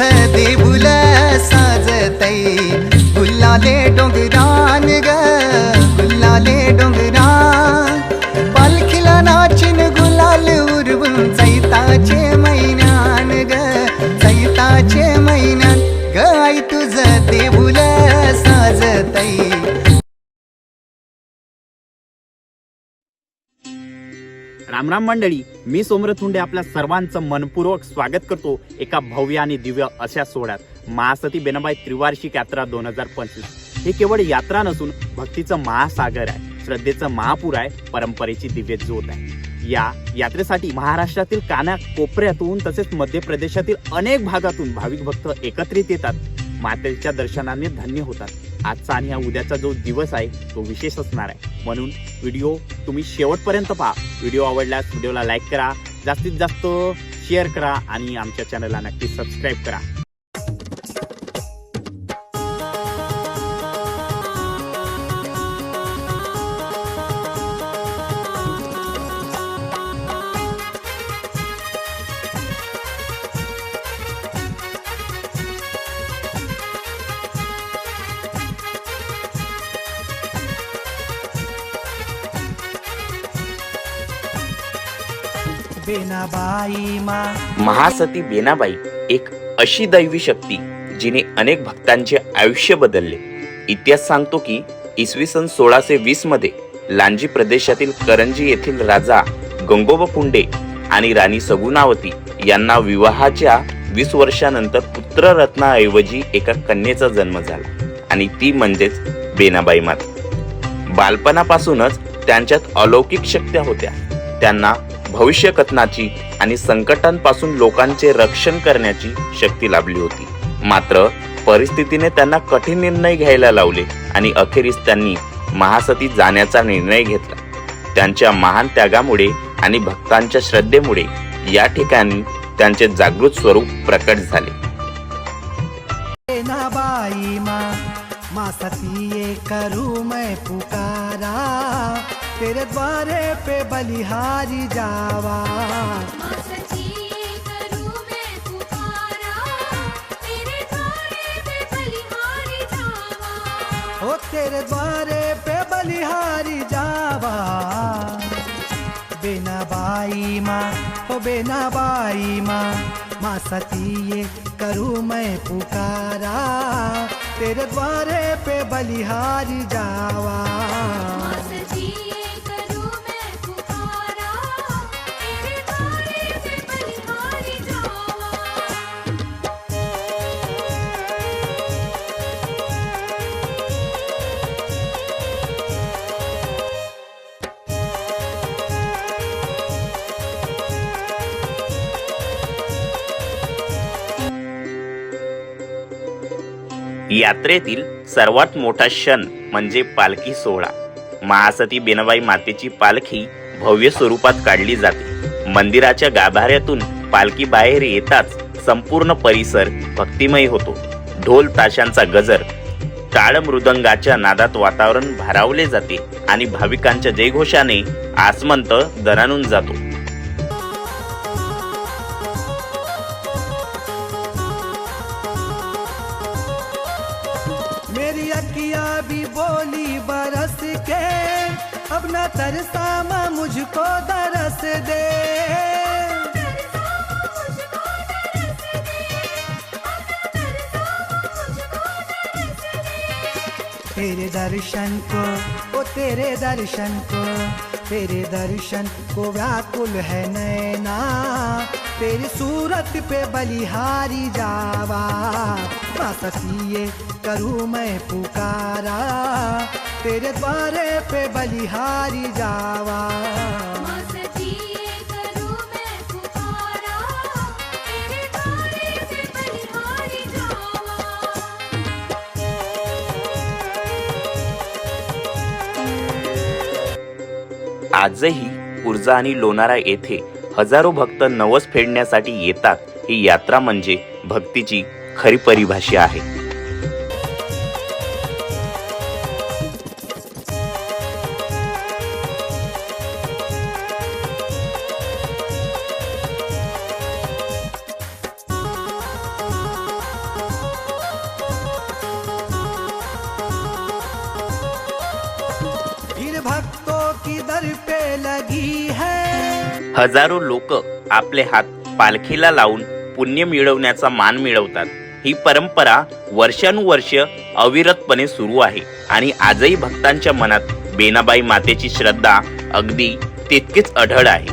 देऊल साजतई। गुल्लाले डोंगरान ग गुल्लाले डोंगरान पालखीला नाचिन गुलाल उरवून चैताचे महिन्यान ग चैताचे महिन्यान ग आई ते देऊल साजतई। रामराम मंडळी मी सोमरथ हुंडे आपल्या सर्वांचं मनपूर्वक स्वागत करतो एका भव्य आणि दिव्य अशा सोहळ्यात. महासती बेनबाई त्रिवार्षिक यात्रा दोन हजार पंचवीस. हे केवळ यात्रा नसून भक्तीचं महासागर आहे श्रद्धेचं महापूर आहे परंपरेची दिव्य ज्योत आहे. या यात्रेसाठी महाराष्ट्रातील काना कोपऱ्यातून तसेच मध्य प्रदेशातील अनेक भागातून भाविक भक्त एकत्रित येतात. मातेच्या दर्शनाने धन्य होतात. आजचा आणि हा उद्याचा जो दिवस आहे तो विशेष असणार आहे. म्हणून व्हिडिओ तुम्ही शेवटपर्यंत पहा. व्हिडिओ आवडल्यास व्हिडिओला लाईक करा. जास्तीत जास्त शेअर करा आणि आमच्या चॅनलला नक्की सबस्क्राईब करा. महासती बेनाबाई एक अशी दैवी शक्ती जिने अनेक भक्तांचे आयुष्य बदलले. इतिहास सांगतो की इसवी सन सोळाशे वीसमध्ये लांजी प्रदेशातील करंजी येथील राजा गंगोबा पुंडे आणि राणी सगुणावती यांना विवाहाच्या वीस वर्षानंतर पुत्ररत्नाऐवजी एका कन्येचा जन्म झाला आणि ती म्हणजेच बेनाबाई माता. बालपणापासूनच त्यांच्यात अलौकिक शक्त्या होत्या. त्यांना भविष्य कथनाची आणि संकटांपासून लोकांचे रक्षण करण्याची शक्ती लाभली होती. मात्र परिस्थितीने त्यांना कठीण निर्णय घ्यायला लावले आणि अखेरीस त्यांनी महासती जाण्याचा निर्णय घेतला. त्यांच्या महान त्यागामुळे आणि भक्तांच्या श्रद्धेमुळे या ठिकाणी त्यांचे जागृत स्वरूप प्रकट झाले. बेनाबाई मा माँ सती ये मैं पुकारा. तेरे द्वारे पे बलिहारी जावा। ओ तेरे द्वारे पे बलिहारी जावा। बिना बाई माँ, ओ बेनाबाई माँ माँ सती ये करूँ मैं पुकारा। तेरे द्वारे पे बलिहारी जावा। यात्रेतील सर्वात मोठा क्षण म्हणजे पालखी सोहळा. महासती बेनबाई मातेची पालखी भव्य स्वरूपात काढली जाते. मंदिराच्या गाभाऱ्यातून पालखी बाहेर येताच संपूर्ण परिसर भक्तिमय होतो. ढोल ताशांचा गजर टाळ मृदंगाच्या नादात वातावरण भारावले जाते आणि भाविकांच्या जयघोषाने आसमंत दरानून जातो. अब न तरसामा मुझको दरस दे। तेरे दर्शन को, ओ तेरे दर्शन को, तेरे दर्शन को व्याकुल है नैना। तेरी सूरत पे बलिहारी जावा सतिये करूँ मैं पुकारा। तेरे द्वारे पे बलिहारी जावा। आजही ऊर्जा आणि लोणारा येथे हजारो भक्त नवस फेडण्यासाठी येतात. ही यात्रा म्हणजे भक्तीची खरी परिभाषा आहे. हजारो लोक आपले हात पालखीला लावून पुण्य मिळवण्याचा मान मिळवतात. ही परंपरा वर्षानुवर्ष अविरतपणे सुरू आहे आणि आजही भक्तांच्या मनात बेनाबाई मातेची श्रद्धा अगदी तितकीच अढळ आहे.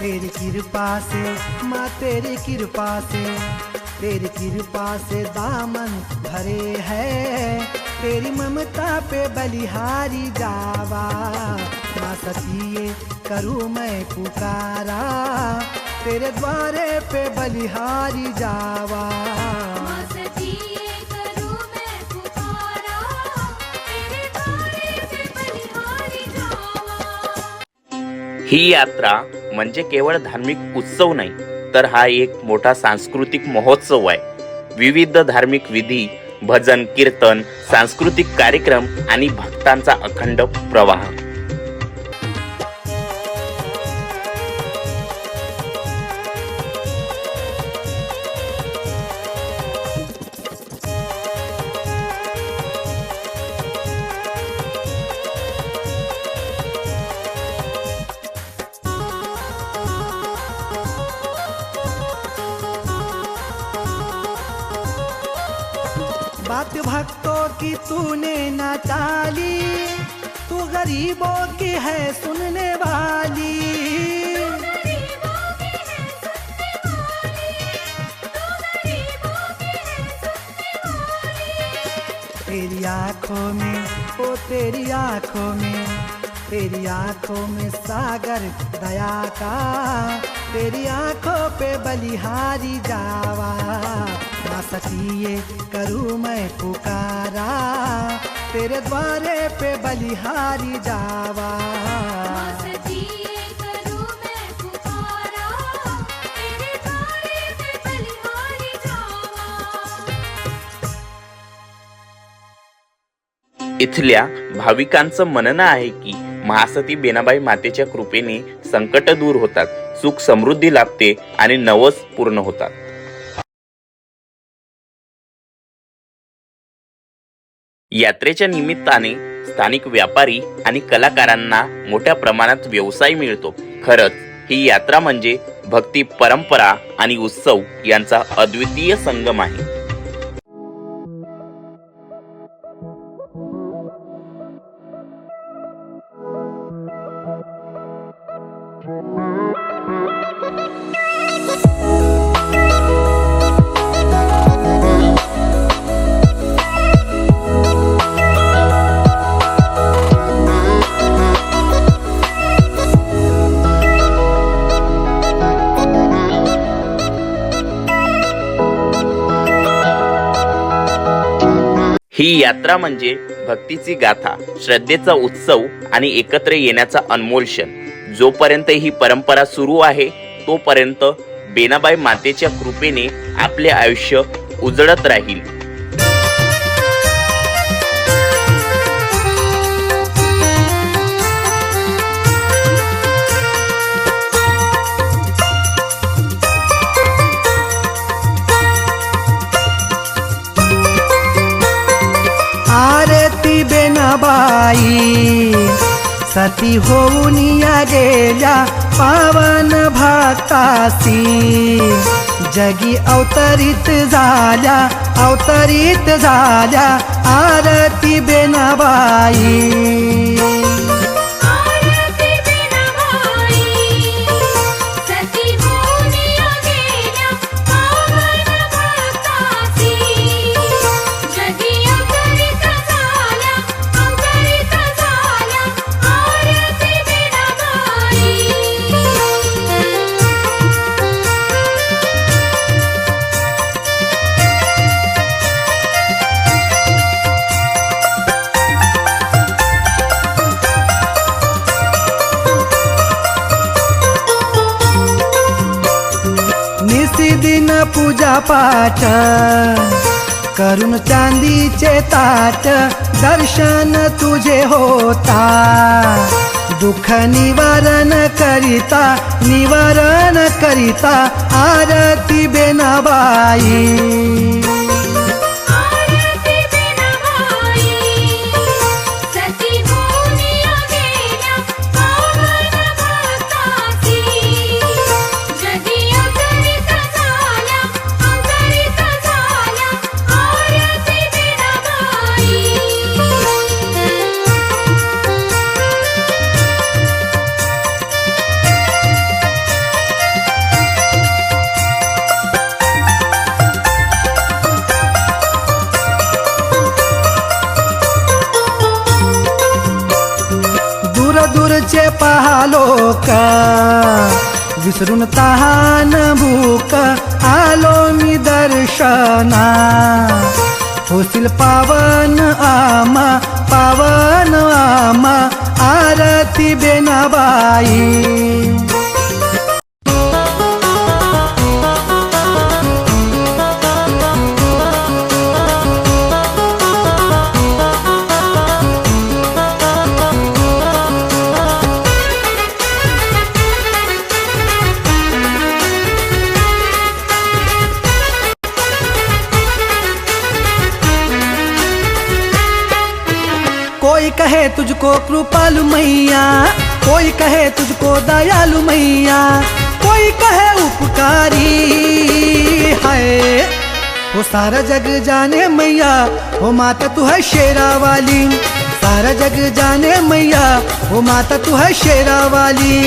तेरी कृपा से माँ तेरी कृपा से तेरी कृपा से दामन भरे है। तेरी ममता पे बलिहारी जावा माँ सचिए करूँ मैं पुकारा। तेरे द्वारे पे बलिहारी जावा। ही यात्रा म्हणजे केवळ धार्मिक उत्सव नाही तर हा एक मोठा सांस्कृतिक महोत्सव आहे. विविध धार्मिक विधी भजन कीर्तन सांस्कृतिक कार्यक्रम आणि भक्तांचा अखंड प्रवाह. गरीबों की है सुनने वाली। तेरी आँखों में, ओ तेरी आँखों में, तेरी आँखों में सागर दया का। तेरी आँखों पे बलिहारी जावा। ना सकिए करूँ मैं पुकारा। तेरे द्वारे पे बलिहारी जावा। इथल्या भाविकांचं म्हणणं आहे की महासती बेनाबाई मातेच्या कृपेने संकट दूर होतात सुख समृद्धी लाभते आणि नवस पूर्ण होतात. यात्रेच्या निमित्ताने स्थानिक व्यापारी आणि कलाकारांना मोठ्या प्रमाणात व्यवसाय मिळतो. खरंच ही यात्रा म्हणजे भक्ती परंपरा आणि उत्सव यांचा अद्वितीय संगम आहे. ही यात्रा म्हणजे भक्तीची गाथा श्रद्धेचा उत्सव आणि एकत्र येण्याचा अनमोल क्षण जोपर्यंत ही परंपरा सुरू आहे तोपर्यंत बेनाबाई मातेच्या कृपेने आपले आयुष्य उजळत राहील. सती होऊन या गेल्या पावन भक्तासी जगी अवतरित झाल्या अवतरित झाल्या आरती बेनाबाई. पूजा पाठ करून चांदीचे ताट दर्शन तुझे होता. दुःख निवारण करिता निवारण करिता आरती बेनाबाई. दूरचे पाहालो का विसरून तहान भूक आलो मी दर्शना. होतील पावन आमा पावन आमा आरती बेनाबाई. तुझको कृपालु मैया। कोई कहे तुझको दयालु मैया। कोई कहे उपकारी। है वो सारा जग जाने मैया। वो माता तू है शेरा वाली। सारा जग जाने मैया। वो माता तू है शेरा वाली।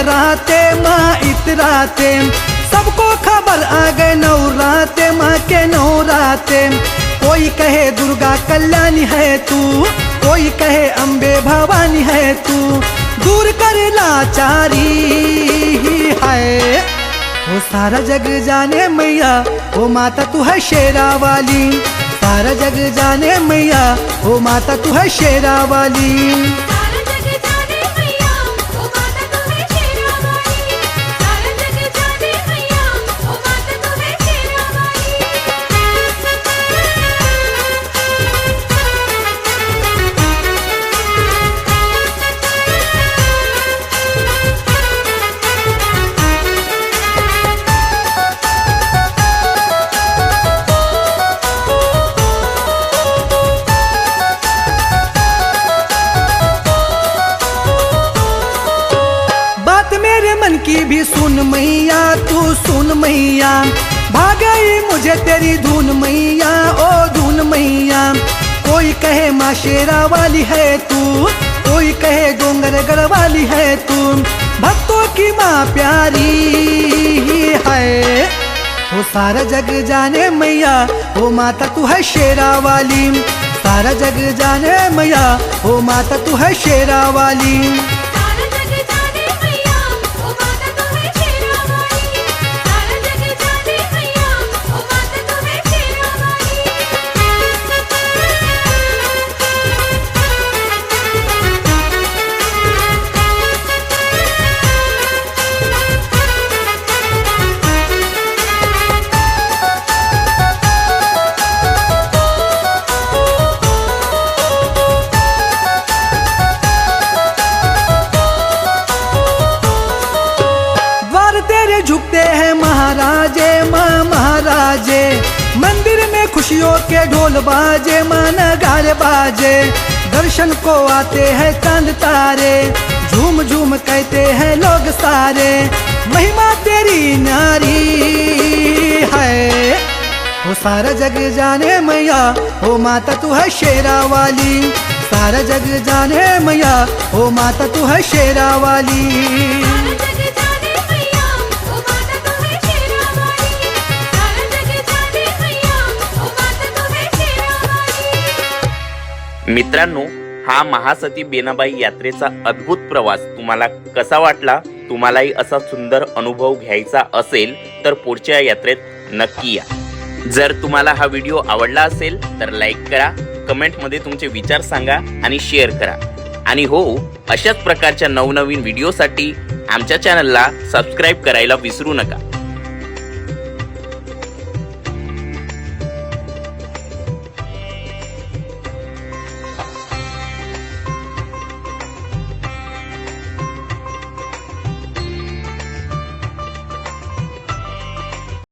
इतराते माँ इतराते सबको खबर आ गए नौराते माँ के नौराते कोई कहे, दुर्गा कल्याणी है तू। कोई कहे, अम्बे भवानी है तू। दूर कर लाचारी है। वो सारा जग जाने मैया, वो माता तू है शेरा वाली। सारा जग जाने मैया, वो माता तू है शेरा वाली। कहे शेरा वाली है तू, कोई कहे डोंगरगढ़ वाली है तू। भक्तों की माँ प्यारी ही है। वो सारा जग जाने मैया, वो माता तू है शेरा वाली सारा जग जाने मैया, वो माता तू है शेरा वाली के ढोल बाजे माँ नगारे बाजे, दर्शन को आते हैं चाँद तारे झूम झूम कहते हैं लोग सारे, महिमा तेरी नारी है। वो सारा जग जाने मैया, हो माता तू है शेरा वाली। सारा जग जाने मैया, हो माता तू है शेरा वाली। मित्रांनो हा महासती बेनाबाई यात्रेचा अद्भुत प्रवास तुम्हाला कसा वाटला? तुम्हालाही असा सुंदर अनुभव घ्यायचा असेल तर पुढच्या यात्रेत नक्की या. जर तुम्हाला हा व्हिडिओ आवडला असेल तर लाईक करा कमेंटमध्ये तुमचे विचार सांगा आणि शेअर करा. आणि हो अशाच प्रकारच्या नवनवीन व्हिडिओसाठी आमच्या चॅनलला सबस्क्राईब करायला विसरू नका.